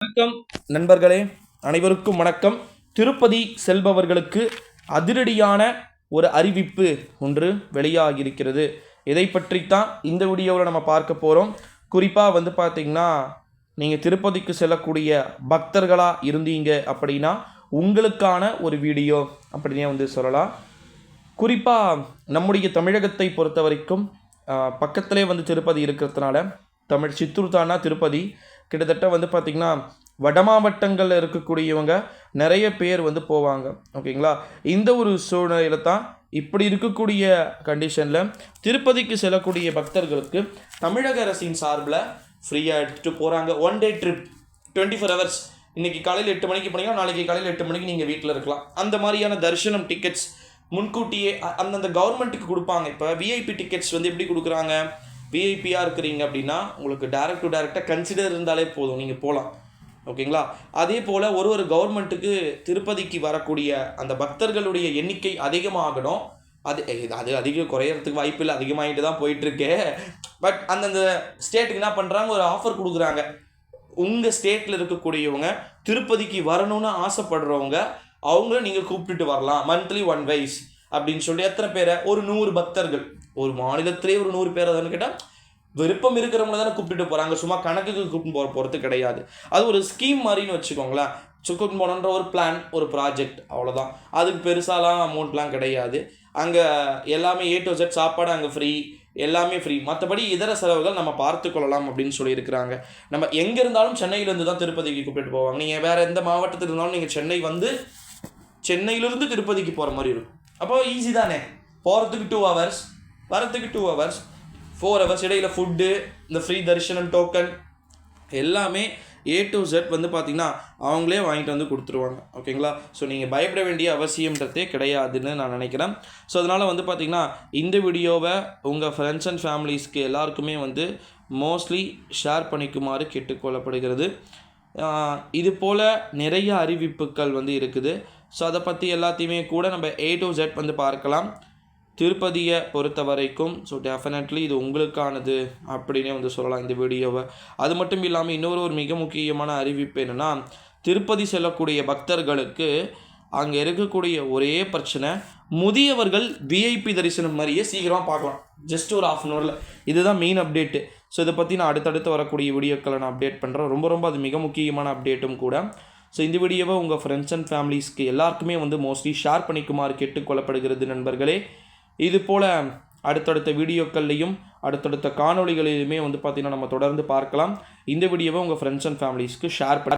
வணக்கம். நண்பர்களே அனைவருக்கும் வணக்கம். திருப்பதி செல்பவர்களுக்கு அதிரடியான ஒரு அறிவிப்பு ஒன்று வெளியாகியிருக்கிறது. இதை பற்றித்தான் இந்த வீடியோவில் நம்ம பார்க்க போகிறோம் குறிப்பாக வந்து பார்த்திங்கன்னா நீங்கள் திருப்பதிக்கு செல்லக்கூடிய பக்தர்களாக இருந்தீங்க அப்படின்னா உங்களுக்கான ஒரு வீடியோ அப்படின்னே வந்து சொல்லலாம். குறிப்பாக நம்முடைய தமிழகத்தை பொறுத்த வரைக்கும் பக்கத்திலே வந்து திருப்பதி இருக்கிறதுனால தமிழ் சித்தூர் தானா திருப்பதி கிட்டத்தட்ட வந்து பார்த்திங்கன்னா வட மாவட்டங்களில் இருக்கக்கூடியவங்க நிறைய பேர் வந்து போவாங்க. ஓகேங்களா? இந்த ஒரு சூழ்நிலையில் தான் இப்படி இருக்கக்கூடிய கண்டிஷனில் திருப்பதிக்கு செல்லக்கூடிய பக்தர்களுக்கு தமிழக அரசின் சார்பில் ஃப்ரீயாக எடுத்துகிட்டு போகிறாங்க one day trip twenty four hours இன்றைக்கி காலையில் எட்டு மணிக்கு போனீங்கன்னா நாளைக்கு காலையில் எட்டு மணிக்கு நீங்கள் வீட்டில் இருக்கலாம். அந்த மாதிரியான தரிசனம் டிக்கெட்ஸ் முன்கூட்டியே அந்தந்த கவர்மெண்ட்டுக்கு கொடுப்பாங்க. இப்போ விஐபி டிக்கெட்ஸ் வந்து எப்படி கொடுக்குறாங்க? விஐபியாக இருக்கிறீங்க அப்படின்னா உங்களுக்கு டேரக்ட் டு டேரெக்டாக கன்சிடர் இருந்தாலே போதும். நீங்கள் போகலாம் ஓகேங்களா? அதே போல் ஒரு ஒரு கவர்மெண்ட்டுக்கு திருப்பதிக்கு வரக்கூடிய அந்த பக்தர்களுடைய எண்ணிக்கை அதிகமாகணும். அது அது அதிகம் குறையறதுக்கு வாய்ப்பு இல்லை. அதிகமாகிட்டு தான் போயிட்டுருக்கு. பட் அந்தந்த ஸ்டேட்டுக்கு என்ன பண்ணுறாங்க ஒரு ஆஃபர் கொடுக்குறாங்க. உங்கள் ஸ்டேட்டில் இருக்கக்கூடியவங்க திருப்பதிக்கு வரணும்னு ஆசைப்படுறவங்க அவங்கள நீங்கள் கூப்பிட்டுட்டு வரலாம். மந்த்லி ஒன் வைஸ் அப்படின்னு சொல்லி எத்தனை பேரை? ஒரு நூறு பக்தர்கள். ஒரு மாநிலத்திலே ஒரு நூறு பேர் அதான்னு கேட்டால் விருப்பம் இருக்கிறவங்கள தானே கூப்பிட்டுட்டு போகிறாங்க சும்மா கணக்குக்கு கூப்பிட்டு போகிற போகிறது கிடையாது. அது ஒரு ஸ்கீம் மாதிரின்னு வச்சுக்கோங்களேன். சுக்கூட்டு போனன்ற ஒரு பிளான் ஒரு ப்ராஜெக்ட் அவ்வளோதான் அதுக்கு பெருசாலாம் அமௌண்ட்லாம் கிடையாது. அங்கே எல்லாமே ஏ டு செட் சாப்பாடு அங்கே ஃப்ரீ எல்லாமே ஃப்ரீ மற்றபடி இதர செலவுகள் நம்ம பார்த்து கொள்ளலாம் அப்படின்னு சொல்லியிருக்கிறாங்க. நம்ம எங்கே இருந்தாலும் சென்னையிலேருந்து தான் திருப்பதிக்கு கூப்பிட்டு போவாங்க. நீங்கள் வேறு எந்த மாவட்டத்தில் இருந்தாலும் நீங்கள் சென்னை வந்து சென்னையிலேருந்து திருப்பதிக்கு போகிற மாதிரி இருக்கும். அப்போ ஈஸி தானே. போகிறதுக்கு டூ ஹவர்ஸ் வரத்துக்கு டூ ஹவர்ஸ் ஃபோர் ஹவர்ஸ் இடையில் ஃபுட்டு இந்த ஃப்ரீ தரிசனம் டோக்கன் எல்லாமே ஏ டு ஜெட் வந்து பார்த்திங்கன்னா அவங்களே வாங்கிட்டு வந்து கொடுத்துருவாங்க. ஓகேங்களா ஸோ நீங்கள் பயப்பட வேண்டிய அவசியம்ன்றதே கிடையாதுன்னு நான் நினைக்கிறேன். ஸோ அதனால் வந்து பார்த்திங்கன்னா இந்த வீடியோவை உங்கள் ஃப்ரெண்ட்ஸ் அண்ட் ஃபேமிலிஸ்க்கு எல்லாருக்குமே வந்து மோஸ்ட்லி ஷேர் பண்ணிக்குமாறு கேட்டுக்கொள்ளப்படுகிறது. இது போல் நிறைய அறிவிப்புகள் வந்து இருக்குது. ஸோ அதை பற்றி எல்லாத்தையுமே கூட நம்ம ஏ டு ஜெட் வந்து பார்க்கலாம். திருப்பதியை பொறுத்த வரைக்கும் ஸோ டெஃபினெட்லி இது உங்களுக்கானது அப்படின்னே வந்து சொல்லலாம் இந்த வீடியோவை. அது மட்டும் இல்லாமல் இன்னொரு ஒரு மிக முக்கியமான அறிவிப்பு என்னென்னா திருப்பதி செல்லக்கூடிய பக்தர்களுக்கு அங்கே இருக்கக்கூடிய ஒரே பிரச்சனை முதியவர்கள் விஐபி தரிசனம் மாதிரியே சீக்கிரமாக பார்க்கலாம் ஜஸ்ட் ஒரு ஆஃப் அன் ஹவரில் இதுதான் மெயின் அப்டேட்டு ஸோ இதை பற்றி நான் அடுத்தடுத்து வரக்கூடிய வீடியோக்களை நான் அப்டேட் பண்ணுறேன் ரொம்ப ரொம்ப அது மிக முக்கியமான அப்டேட்டும் கூட. ஸோ இந்த வீடியோவை உங்கள் ஃப்ரெண்ட்ஸ் அண்ட் ஃபேமிலிஸ்க்கு எல்லாருக்குமே வந்து மோஸ்ட்லி ஷேர் பண்ணிக்குமாறு கேட்டுக்கொள்ளப்படுகிறது நண்பர்களே. இது போல் அடுத்தடுத்த வீடியோக்கள்லையும் அடுத்தடுத்த காணொலிகளிலுமே வந்து பார்த்திங்கன்னா நம்ம தொடர்ந்து பார்க்கலாம். இந்த வீடியோவை உங்கள் ஃப்ரெண்ட்ஸ் அண்ட் ஃபேமிலிஸ்க்கு ஷேர் பண்ண